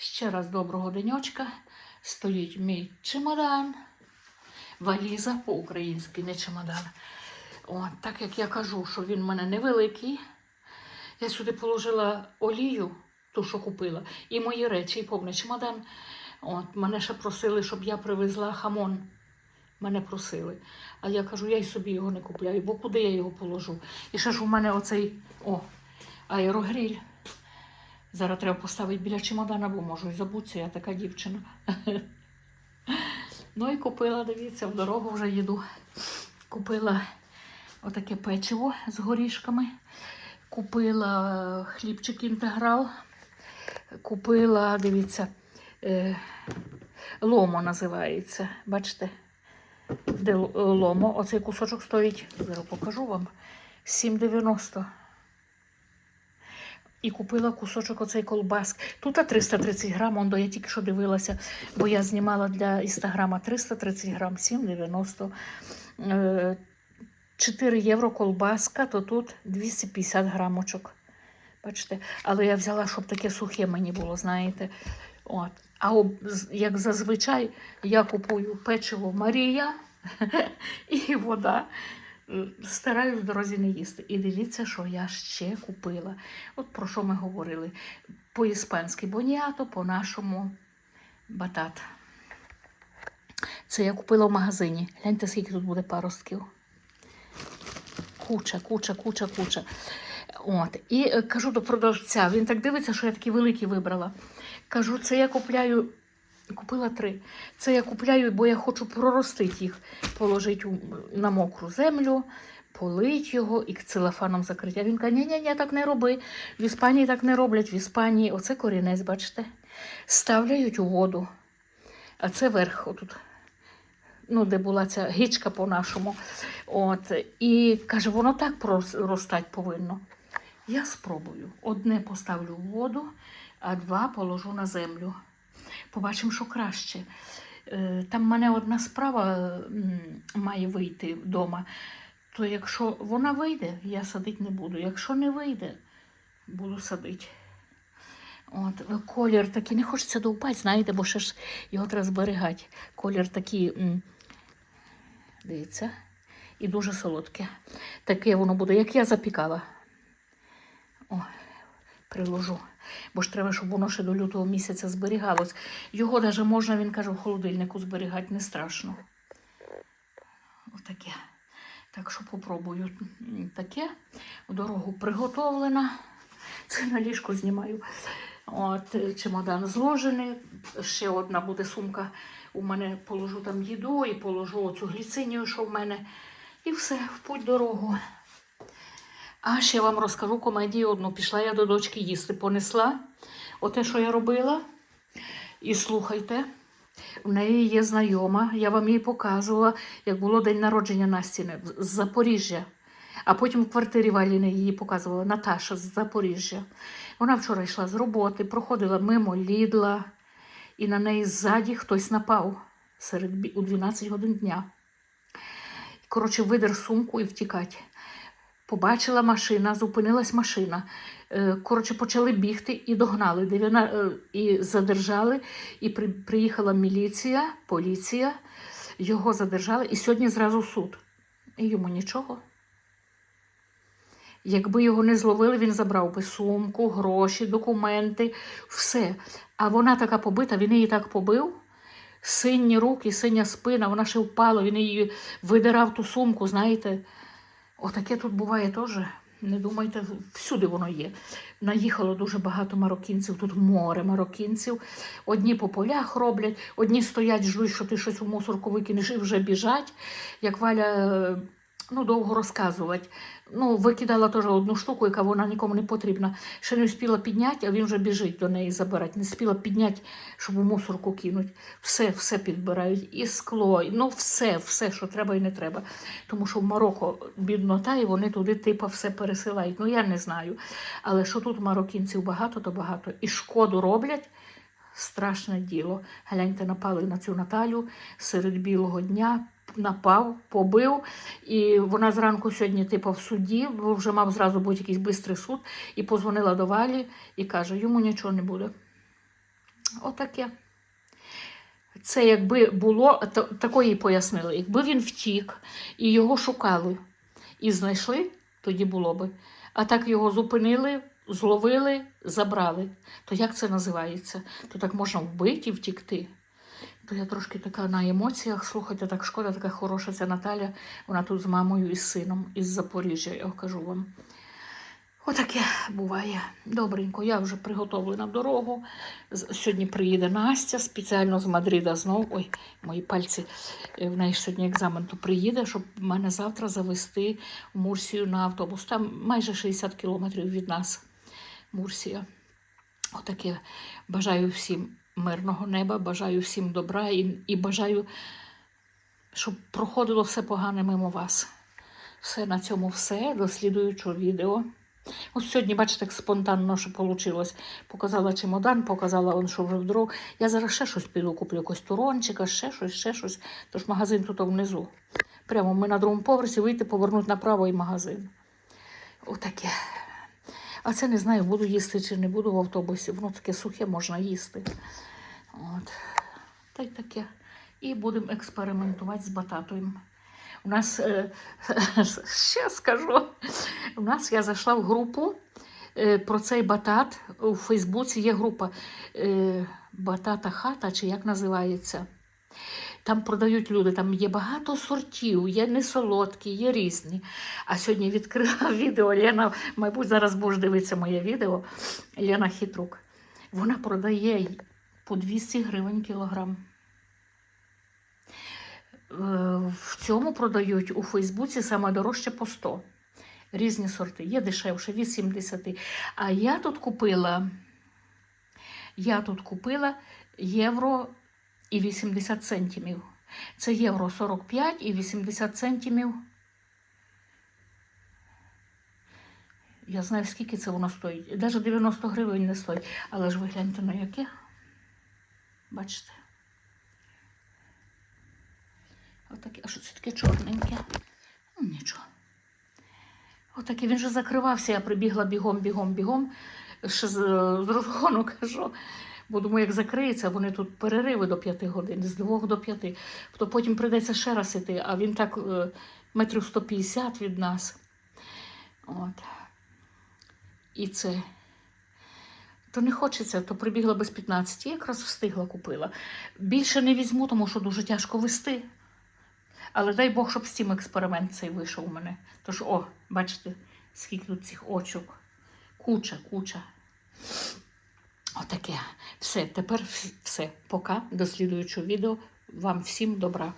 Ще раз доброго денечка. Стоїть мій чемодан. Валіза по-українськи, не чемодан. От, так як я кажу, що він в мене невеликий. Я сюди положила олію, ту, що купила, і мої речі, і повний чемодан. От, мене ще просили, щоб я привезла хамон. Мене просили. А я кажу, я й собі його не купляю, бо куди я його положу? І ще ж у мене оцей о, аерогриль. Зараз треба поставити біля чемодана, бо можу і забутися, я така дівчина. Ну і купила, дивіться, в дорогу вже їду. Купила отаке печиво з горішками. Купила хлібчик інтеграл. Купила, дивіться, е, ломо називається. Бачите? Де ломо. Оцей кусочок стоїть, зараз покажу вам. 7,90. І купила кусочок оцей колбаски. Тут 330 грам, он, до я тільки що дивилася, бо я знімала для інстаграма 330 грам, 7,90. Е, 4 євро колбаска, то тут 250 грамочок. Бачите? Але я взяла, щоб таке сухе мені було, знаєте. От. А об, як зазвичай я купую печиво Марія і вода. Стараюсь в дорозі не їсти. І дивіться, що я ще купила. От про що ми говорили. По-іспанськи боніато, по-нашому батат. Це я купила в магазині. Гляньте, скільки тут буде паростків. Куча, куча, куча, куча. От. І е, кажу до продавця, він так дивиться, що я такі великі вибрала. Кажу, це я купляю. Купила три. Це я купляю, бо я хочу проростити їх, положити на мокру землю, полить його і целофаном закрити. Він каже, ні-ні-ні, так не роби. В Іспанії так не роблять. В Іспанії оце корінець, бачите, ставляють у воду. А це верх, отут, ну, де була ця гічка по-нашому. От, і каже, воно так проростати повинно. Я спробую. Одне поставлю в воду, а два положу на землю. Побачимо, що краще. Е, Там в мене одна справа має вийти вдома. То якщо вона вийде, я садити не буду. Якщо не вийде, буду садити. От, колір такий, не хочеться довбати, знаєте, бо ще ж його треба зберігати. Колір такий, дивіться, і дуже солодке. Таке воно буде, як я запікала. О, приложу. Бо ж треба, щоб воно ще до лютого місяця зберігалось. Його навіть можна, він каже, в холодильнику зберігати не страшно. Отаке. Так що попробую таке. Дорогу приготовлена. Це на ліжко знімаю. От, чемодан зложений. Ще одна буде сумка. У мене положу там їду і положу оцю гліцинію, що в мене. І все, в путь дорогу. А ще вам розкажу комедію одну. Пішла я до дочки їсти, понесла оте, що я робила. І слухайте, в неї є знайома, я вам її показувала, як було день народження Настіни з Запоріжжя. А потім в квартирі Валіни її показувала Наташа з Запоріжжя. Вона вчора йшла з роботи, проходила мимо Лідла, і на неї ззаді хтось напав серед у 12 годин дня. Коротше, видер сумку і втікать. Побачила машина, зупинилась машина. Е, Коротше, почали бігти і догнали. Е, і задержали. І при, приїхала міліція, поліція, його задержали, і сьогодні зразу суд. І йому нічого. Якби його не зловили, він забрав би сумку, гроші, документи, все. А вона така побита, він її так побив. Сині руки, синя спина, вона ще впала, він її видирав ту сумку, знаєте. Отаке тут буває теж. Не думайте, всюди воно є. Наїхало дуже багато мароккінців, тут море мароккінців. Одні по полях роблять, одні стоять, ждуть, що ти щось у мусорку викинеш і вже біжать. Як Валя е, ну, довго розказувати. Ну, викидала теж одну штуку, яка вона нікому не потрібна. Ще не встигла підняти, а він вже біжить до неї забирати. Не встигла підняти, щоб у мусорку кинуть. Все, все підбирають. І скло, ну все, все, що треба і не треба. Тому що в Марокко біднота, і вони туди типа все пересилають. Ну я не знаю. Але що тут мароккінців багато, то багато. І шкоду роблять. Страшне діло. Гляньте, напали на цю Наталю серед білого дня, напав, побив. І вона зранку сьогодні, типу, в суді, бо вже мав зразу бути якийсь бистрий суд, і позвонила до Валі і каже, йому нічого не буде. Отаке. Це якби було, та- такої пояснили, якби він втік і його шукали і знайшли, тоді було би. А так його зупинили, зловили, забрали. То як це називається? То так можна вбити і втікти. То я трошки така на емоціях. Слухайте, так шкода, така хороша ця Наталя. Вона тут з мамою і з сином із Запоріжжя, я кажу вам. Отаке буває. Добренько, я вже приготовлена дорогу. Сьогодні приїде Настя спеціально з Мадрида знов. Ой, мої пальці. Е, В неї сьогодні екзамен, то приїде, щоб мене завтра завести в Мурсію на автобус. Там майже 60 кілометрів від нас. Мурсія. Отаке. Бажаю всім мирного неба, бажаю всім добра і, і бажаю, щоб проходило все погане мимо вас. Все на цьому все. До слідуючого відео. Ось сьогодні, бачите, як спонтанно, що вийшло. Показала чемодан, показала, он, що вже в. Я зараз ще щось піду, куплю якось турончика, ще щось, ще щось. Тож магазин тут внизу. Прямо ми на другому поверсі вийти, повернути направо і магазин. Отаке. А це не знаю, буду їсти чи не буду в автобусі. Воно таке сухе можна їсти. От. Та й таке. І будемо експериментувати з бататою. У нас, е, ще скажу, у нас я зайшла в групу е, про цей батат. У Фейсбуці є група е, Батата хата, чи як називається. Там продають люди, там є багато сортів, є несолодкі, є різні. А сьогодні відкрила відео Лена, мабуть, зараз будеш дивитися моє відео. Лена Хитрук. Вона продає по 200 гривень кілограм. Е, В цьому продають у Фейсбуці саме дорожче по 100. Різні сорти. Є дешевше від 70. А я тут купила, я тут купила євро і 80 центимів. Це євро 45 і 80 центимів. Я знаю, скільки це воно стоїть. Навіть 90 гривень не стоїть. Але ж ви гляньте на яке. Бачите? Отаке, а що це таке чорненьке? Ну, нічого. Отаке, він же закривався, я прибігла бігом, бігом, бігом. Ще з розгону кажу. Бо думаю, як закриється, вони тут перериви до п'яти годин, з двох до п'яти. То потім прийдеться ще раз іти, а він так е, метрів 150 від нас. От. І це. То не хочеться, то прибігла без 15, якраз встигла купила. Більше не візьму, тому що дуже тяжко вести. Але дай Бог, щоб з цим експеримент цей вийшов у мене. Тож, о, бачите, скільки тут цих очок. Куча, куча. Отаке. Все, тепер все. Пока. До слідуючого відео. Вам всім добра.